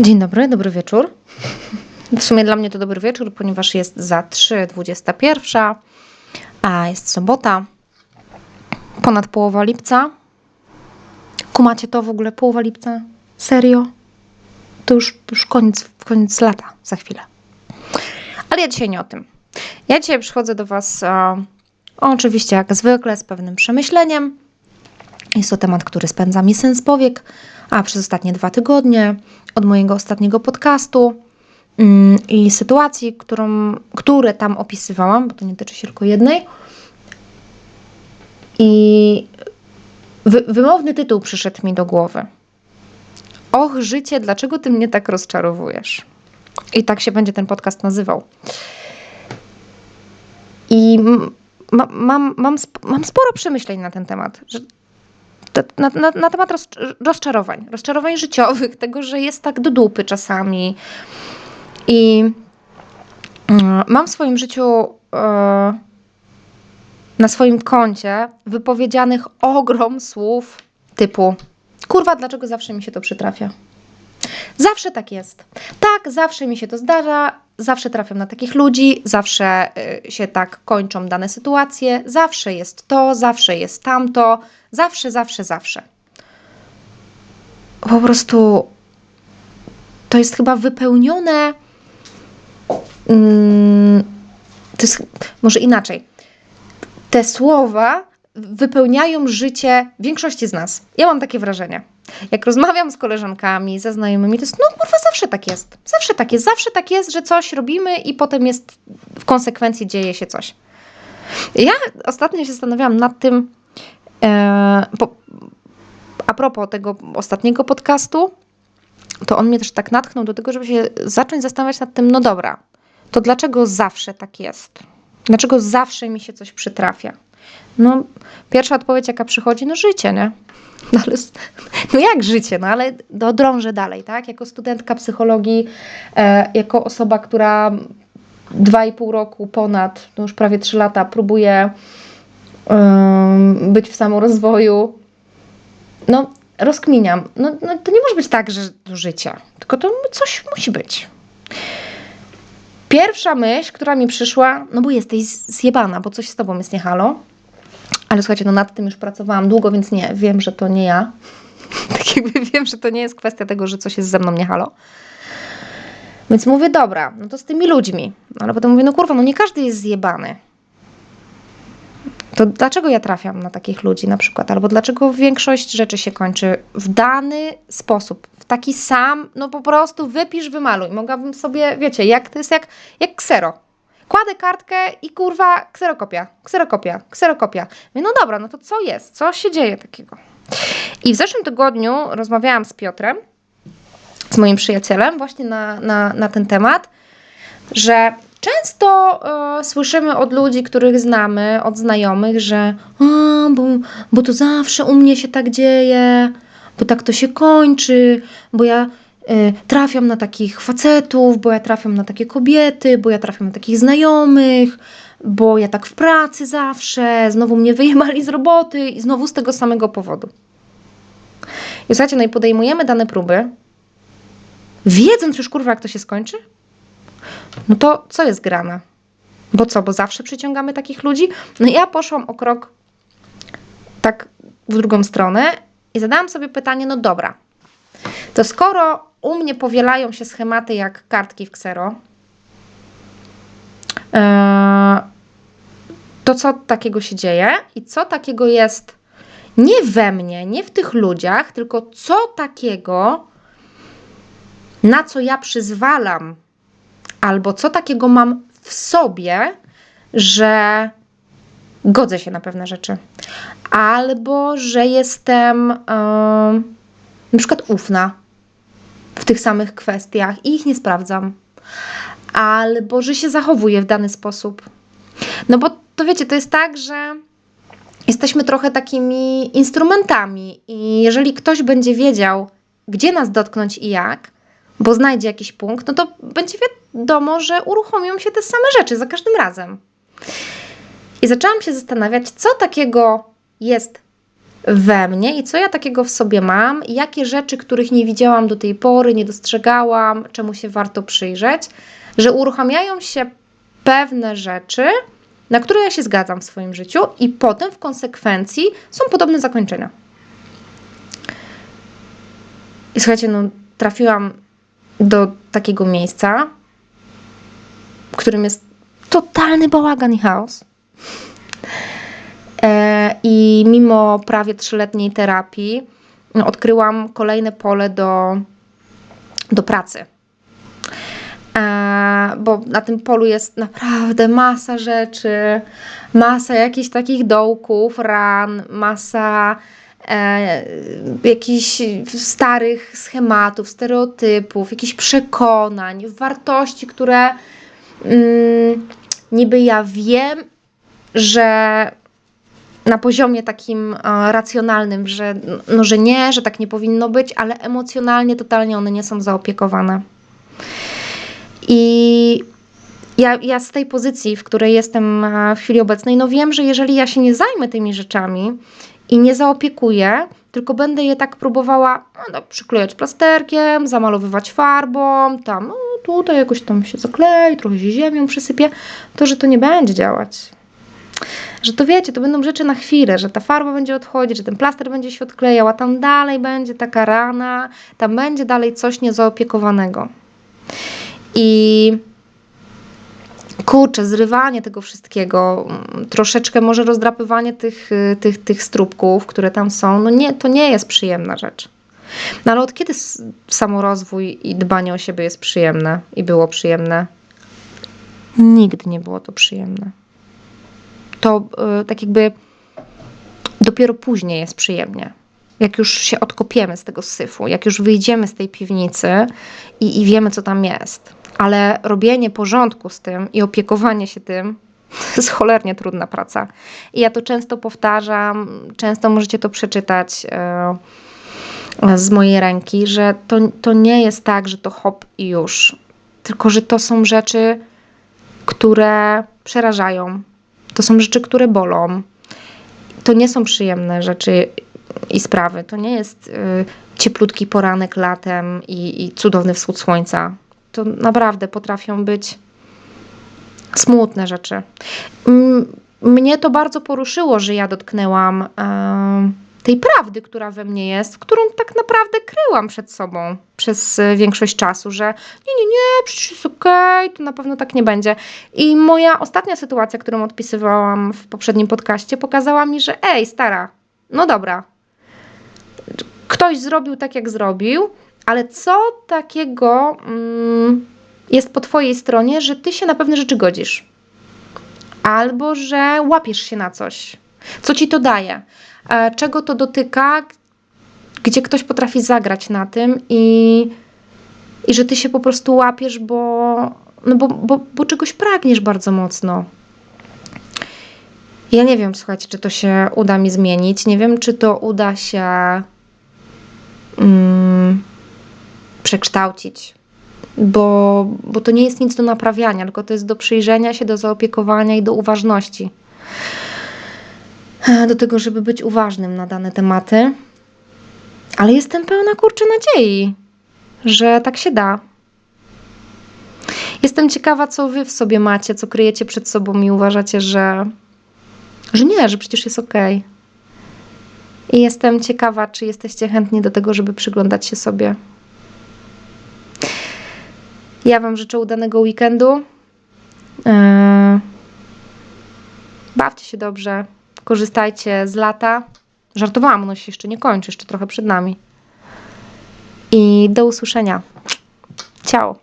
Dzień dobry, dobry wieczór. W sumie dla mnie to dobry wieczór, ponieważ jest za 3.21, a jest sobota, ponad połowa lipca. Kumacie to w ogóle, połowa lipca? Serio? To już, już koniec, koniec lata, za chwilę. Ale ja dzisiaj nie o tym. Ja dzisiaj przychodzę do Was oczywiście jak zwykle z pewnym przemyśleniem. Jest to temat, który spędza mi sens powiek, a przez ostatnie dwa tygodnie od mojego ostatniego podcastu mm, i sytuacji, którą, które tam opisywałam, bo to nie tyczy się tylko jednej. I wy, wymowny tytuł przyszedł mi do głowy. Och, życie, dlaczego ty mnie tak rozczarowujesz? I tak się będzie ten podcast nazywał. I mam, mam, sp- mam sporo przemyśleń na ten temat. Że na, na, na temat roz, rozczarowań, rozczarowań życiowych, tego, że jest tak do dupy czasami. I mm, mam w swoim życiu e, na swoim koncie wypowiedzianych ogrom słów typu kurwa, dlaczego zawsze mi się to przytrafia? Zawsze tak jest. Tak, zawsze mi się to zdarza, zawsze trafiam na takich ludzi, zawsze y, się tak kończą dane sytuacje, zawsze jest to, zawsze jest tamto, zawsze, zawsze, zawsze. Po prostu to jest chyba wypełnione. Mm, to jest może inaczej. Te słowa wypełniają życie większości z nas. Ja mam takie wrażenie. Jak rozmawiam z koleżankami, ze znajomymi, to jest, no kurwa, zawsze tak jest. Zawsze tak jest. Zawsze tak jest, że coś robimy i potem jest, w konsekwencji dzieje się coś. Ja ostatnio się zastanawiałam nad tym, e, po, a propos tego ostatniego podcastu, to on mnie też tak natchnął do tego, żeby się zacząć zastanawiać nad tym, no dobra, to dlaczego zawsze tak jest? Dlaczego zawsze mi się coś przytrafia? No, pierwsza odpowiedź, jaka przychodzi, no życie, nie? No, ale, no jak życie, no ale do, drążę dalej, tak? Jako studentka psychologii, e, jako osoba, która dwa i pół roku ponad, no już prawie trzy lata próbuje być w samorozwoju, no rozkminiam, no, no to nie może być tak, że życie, tylko to coś musi być. Pierwsza myśl, która mi przyszła, no bo jesteś zjebana, bo coś z tobą jest nie halo. Ale słuchajcie, no nad tym już pracowałam długo, więc nie, wiem, że to nie ja. tak jakby wiem, że to nie jest kwestia tego, że coś jest ze mną nie halo. Więc mówię, dobra, no to z tymi ludźmi. No, ale potem mówię, no kurwa, no nie każdy jest zjebany. To dlaczego ja trafiam na takich ludzi na przykład? Albo dlaczego większość rzeczy się kończy w dany sposób, w taki sam, no po prostu wypisz, wymaluj. Mogłabym sobie, wiecie, jak to jest jak, jak ksero. Kładę kartkę i kurwa, kserokopia, kserokopia, kserokopia. Mówię, no dobra, no to co jest? Co się dzieje takiego? I w zeszłym tygodniu rozmawiałam z Piotrem, z moim przyjacielem, właśnie na, na, na ten temat, że często e, słyszymy od ludzi, których znamy, od znajomych, że a, bo, bo to zawsze u mnie się tak dzieje, bo tak to się kończy, bo ja e, trafiam na takich facetów, bo ja trafiam na takie kobiety, bo ja trafiam na takich znajomych, bo ja tak w pracy zawsze, znowu mnie wyjebali z roboty i znowu z tego samego powodu. I słuchajcie, no i podejmujemy dane próby, wiedząc już kurwa, jak to się skończy, no to co jest grane? Bo co, bo zawsze przyciągamy takich ludzi? No ja poszłam o krok tak w drugą stronę i zadałam sobie pytanie, no dobra, to skoro u mnie powielają się schematy jak kartki w ksero, eee, to co takiego się dzieje i co takiego jest nie we mnie, nie w tych ludziach, tylko co takiego, na co ja przyzwalam albo co takiego mam w sobie, że godzę się na pewne rzeczy, albo że jestem em, na przykład ufna w tych samych kwestiach i ich nie sprawdzam, albo że się zachowuję w dany sposób. No bo to wiecie, to jest tak, że jesteśmy trochę takimi instrumentami i jeżeli ktoś będzie wiedział, gdzie nas dotknąć i jak, bo znajdzie jakiś punkt, no to będzie wiadomo, że uruchomią się te same rzeczy za każdym razem. I zaczęłam się zastanawiać, co takiego jest we mnie i co ja takiego w sobie mam, jakie rzeczy, których nie widziałam do tej pory, nie dostrzegałam, czemu się warto przyjrzeć, że uruchamiają się pewne rzeczy, na które ja się zgadzam w swoim życiu, i potem w konsekwencji są podobne zakończenia. I słuchajcie, no, trafiłam do takiego miejsca, którym jest totalny bałagan i chaos. E, I mimo prawie trzyletniej terapii no, odkryłam kolejne pole do, do pracy. E, bo na tym polu jest naprawdę masa rzeczy, masa jakichś takich dołków, ran, masa e, jakichś starych schematów, stereotypów, jakichś przekonań, wartości, które mm, niby ja wiem, że na poziomie takim e, racjonalnym, że, no, że nie, że tak nie powinno być, ale emocjonalnie totalnie one nie są zaopiekowane. I ja, ja z tej pozycji, w której jestem e, w chwili obecnej, no wiem, że jeżeli ja się nie zajmę tymi rzeczami i nie zaopiekuję, tylko będę je tak próbowała no, przyklejać plasterkiem, zamalowywać farbą, tam no, tutaj jakoś tam się zaklei, trochę się ziemią przysypie, to że to nie będzie działać. Że to wiecie, to będą rzeczy na chwilę, że ta farba będzie odchodzić, że ten plaster będzie się odklejał, a tam dalej będzie taka rana, tam będzie dalej coś niezaopiekowanego. I kurczę, zrywanie tego wszystkiego, mm, troszeczkę może rozdrapywanie tych, y, tych, tych strubków, które tam są, no nie, to nie jest przyjemna rzecz. No ale od kiedy samorozwój i dbanie o siebie jest przyjemne i było przyjemne? Nigdy nie było to przyjemne. To y, tak jakby dopiero później jest przyjemnie. Jak już się odkopiemy z tego syfu, jak już wyjdziemy z tej piwnicy i, i wiemy, co tam jest. Ale robienie porządku z tym i opiekowanie się tym to jest cholernie trudna praca. I ja to często powtarzam, często możecie to przeczytać e, z mojej ręki, że to, to nie jest tak, że to hop i już. Tylko, że to są rzeczy, które przerażają. To są rzeczy, które bolą. To nie są przyjemne rzeczy i sprawy. To nie jest y, cieplutki poranek latem i, i cudowny wschód słońca. To naprawdę potrafią być smutne rzeczy. Mm, Mnie to bardzo poruszyło, że ja dotknęłam e, tej prawdy, która we mnie jest, którą tak naprawdę kryłam przed sobą przez e, większość czasu, że nie, nie, nie, przecież jest okej, to na pewno tak nie będzie. I moja ostatnia sytuacja, którą odpisywałam w poprzednim podcaście, pokazała mi, że ej, stara, no dobra, ktoś zrobił tak, jak zrobił, ale co takiego mm, jest po twojej stronie, że ty się na pewne rzeczy godzisz? Albo że łapiesz się na coś. Co ci to daje? E, czego to dotyka? Gdzie ktoś potrafi zagrać na tym i, i że ty się po prostu łapiesz, bo, no bo, bo, bo czegoś pragniesz bardzo mocno. Ja nie wiem, słuchajcie, czy to się uda mi zmienić. Nie wiem, czy to uda się mm, przekształcić, bo, bo to nie jest nic do naprawiania, tylko to jest do przyjrzenia się, do zaopiekowania i do uważności. E, Do tego, żeby być uważnym na dane tematy. Ale jestem pełna kurczę nadziei, że tak się da. Jestem ciekawa, co wy w sobie macie, co kryjecie przed sobą i uważacie, że, że nie, że przecież jest okej. I jestem ciekawa, czy jesteście chętni do tego, żeby przyglądać się sobie. Ja Wam życzę udanego weekendu. Eee, Bawcie się dobrze, korzystajcie z lata. Żartowałam, ono się jeszcze nie kończy, jeszcze trochę przed nami. I do usłyszenia. Ciao.